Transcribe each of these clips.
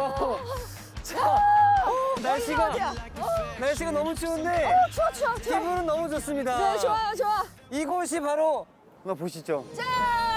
어, 어. 날씨가 날씨가 너무 추운데 어, 추워, 추워, 추워. 기분은 너무 좋습니다. 네, 좋아요, 좋아. 이곳이 바로 나 보시죠. 짠!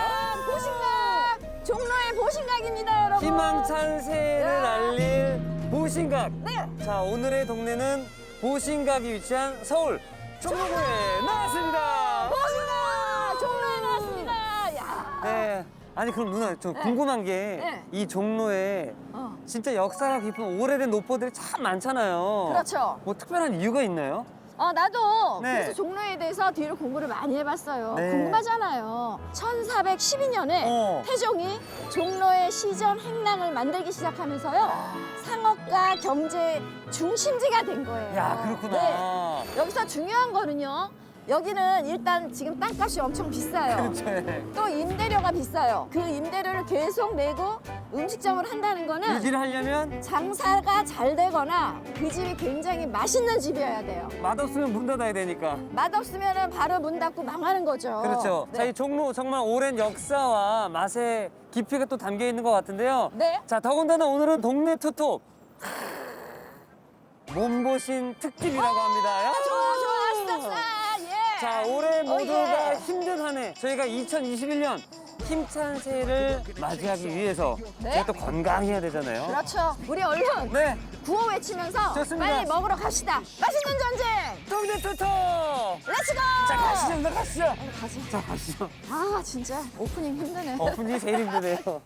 보신각! 종로의 보신각입니다, 여러분. 희망찬 새해를 야. 알릴 보신각. 네. 자, 오늘의 동네는 보신각이 위치한 서울 종로구에 나왔습니다. 보신각! 종로에 나왔습니다. 야. 네. 아니 그럼 누나 저 궁금한 게 이 네. 종로에 어. 진짜 역사가 깊은 오래된 노포들이 참 많잖아요. 그렇죠. 뭐 특별한 이유가 있나요? 어, 나도 네. 그래서 종로에 대해서 뒤로 공부를 많이 해봤어요. 네. 궁금하잖아요. 1412년에 어. 태종이 종로의 시전 행랑을 만들기 시작하면서요. 상업과 경제 중심지가 된 거예요. 야 그렇구나. 네. 여기서 중요한 거는요. 여기는 일단 지금 땅값이 엄청 비싸요. 그렇죠. 또 임대료가 비싸요. 그 임대료를 계속 내고 음식점을 한다는 거는 유지를 하려면 장사가 잘 되거나 그 집이 굉장히 맛있는 집이어야 돼요. 맛없으면 문 닫아야 되니까. 맛없으면 바로 문 닫고 망하는 거죠. 그렇죠. 네. 자, 이 종로 정말 오랜 역사와 맛의 깊이가 또 담겨 있는 것 같은데요. 네. 자, 더군다나 오늘은 동네 투톱. 몸보신 특집이라고 합니다. 야! 아, 좋아, 좋아, 아싸, 아싸, 예. 자, 올해 어, 모두가 예. 힘든 한 해. 저희가 2021년 힘찬 새해를 맞이하기 위해서 네. 저희 또 건강해야 되잖아요. 그렇죠. 우리 얼른 네. 구호 외치면서 좋습니다. 빨리 먹으러 갑시다. 맛있는 전쟁. 동네 투톱! 렛츠고. 자, 가시죠, 가시죠. 가자. 자, 가시죠. 아, 진짜 오프닝 힘드네. 오픈이 제일 힘드네요.